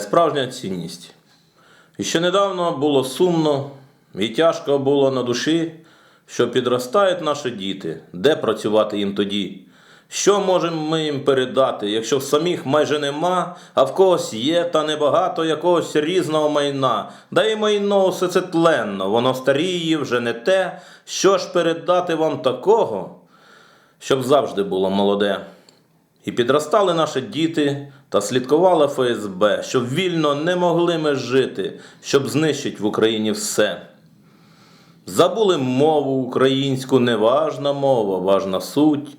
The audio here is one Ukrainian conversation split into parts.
Справжня цінність. І ще недавно було сумно і тяжко було на душі, що підростають наші діти, де працювати їм тоді. Що можемо ми їм передати, якщо в самих майже нема, а в когось є та небагато якогось різного майна, да і майно все це тленно, воно старіє, вже не те. Що ж передати вам такого, щоб завжди було молоде? І підростали наші діти та слідкували ФСБ, щоб вільно не могли ми жити, щоб знищить в Україні все. Забули мову українську, не важна мова, важна суть.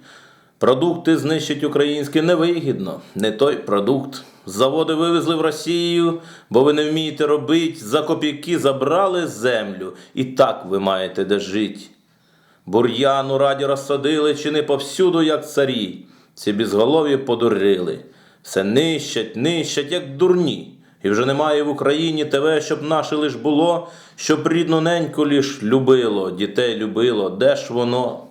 Продукти знищить українські невигідно, не той продукт. Заводи вивезли в Росію, бо ви не вмієте робити, за копійки забрали землю, і так ви маєте де жить. Бур'яну раді розсадили, чи не повсюду, як царі. Ці безголові подурили. Все нищать, нищать, як дурні. І вже немає в Україні ТВ, щоб наше лиш було, щоб рідну неньку лиш любило, дітей любило. Де ж воно?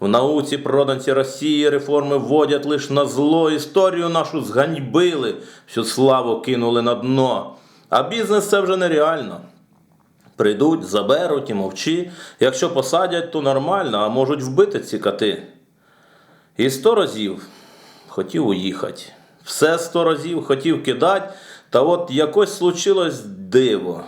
В науці проданці Росії реформи вводять лиш на зло, історію нашу зганьбили, всю славу кинули на дно. А бізнес це вже нереально. Прийдуть, заберуть і мовчи. Якщо посадять, то нормально, а можуть вбити ці коти. І сто разів хотів уїхати. Все сто разів хотів кидати, та от якось случилось диво.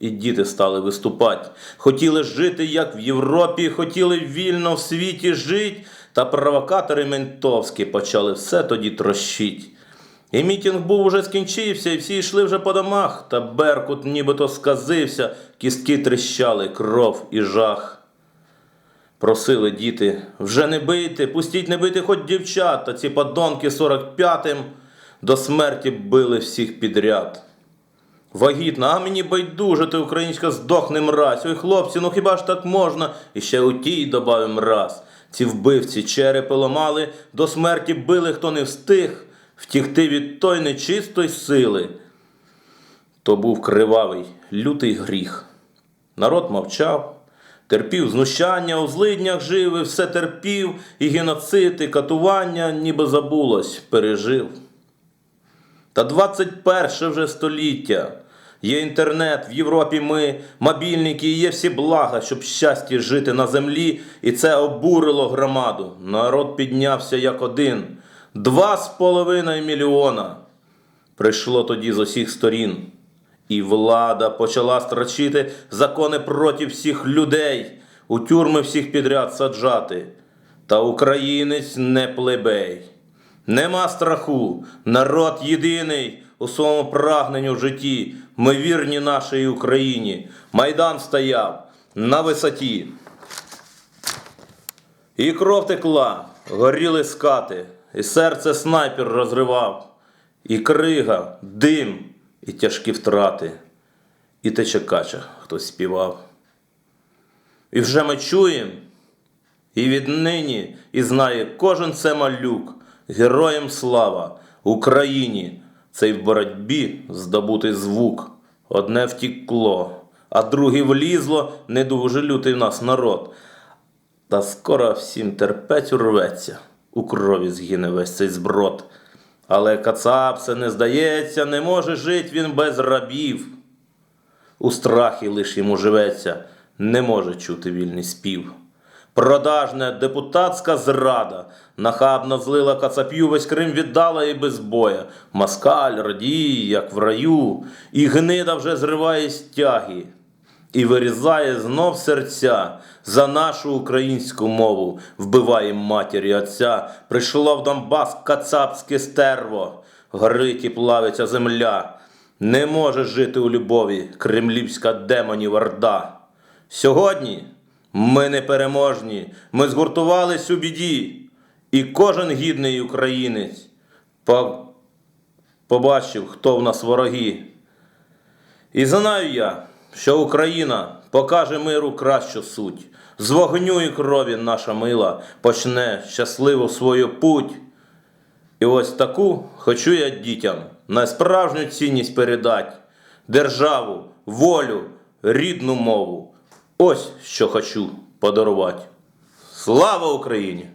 І діти стали виступати. Хотіли жити, як в Європі, хотіли вільно в світі жити, та провокатори ментовські почали все тоді трощить. І мітінг був уже скінчився, і всі йшли вже по домах, та Беркут нібито сказився, кістки тріщали, кров і жах. Просили діти, вже не бийте, пустіть не бити хоч дівчат, та ці подонки 45-м до смерті били всіх підряд. Вагітна, а мені байдуже, ти українська здохне мразь. Ой, хлопці, ну хіба ж так можна? І ще у тій добавим раз. Ці вбивці черепи ламали, до смерті били, хто не встиг, втікти від той нечистої сили. То був кривавий, лютий гріх. Народ мовчав, терпів знущання, у злиднях жив, і все терпів, і геноцид, і катування, ніби забулось, пережив. Та 21 вже століття. Є інтернет, в Європі ми, мобільники, і є всі блага, щоб щастя жити на землі, і це обурило громаду. Народ піднявся як один. Два з половиною мільйона. Прийшло тоді з усіх сторін. І влада почала страчити закони проти всіх людей, у тюрми всіх підряд саджати. Та українець не плебей. Нема страху, народ єдиний у своєму прагненню в житті. Ми вірні нашій Україні. Майдан стояв на висоті. І кров текла, горіли скати, і серце снайпер розривав, і крига, дим, і тяжкі втрати, і тече кача хтось співав. І вже ми чуємо, і віднині, і знає кожен це малюк, героям слава Україні, цей в боротьбі здобутий звук. Одне втікло, а друге влізло, не дуже лютий в нас народ. Та скоро всім терпець урветься, у крові згине весь цей зброд. Але Кацап це не здається, не може жить він без рабів. У страхі лиш йому живеться, не може чути вільний спів. Продажна депутатська зрада нахабно злила кацап'ю, весь Крим віддала і без боя. Москаль радіє, як в раю, і гнида вже зриває стяги і вирізає знов серця за нашу українську мову, вбиває матері отця. Прийшло в Донбас кацапське стерво, горить і плавиться земля. Не може жити у любові кремлівська демонів орда. Сьогодні ми непереможні, ми згуртувались у біді, і кожен гідний українець по- побачив, хто в нас вороги. І знаю я, що Україна покаже миру кращу суть. З вогню і крові наша мила почне щасливо свою путь. І ось таку хочу я дітям найсправжню цінність передать державу, волю, рідну мову. Ось що хочу подарувати. Слава Україні!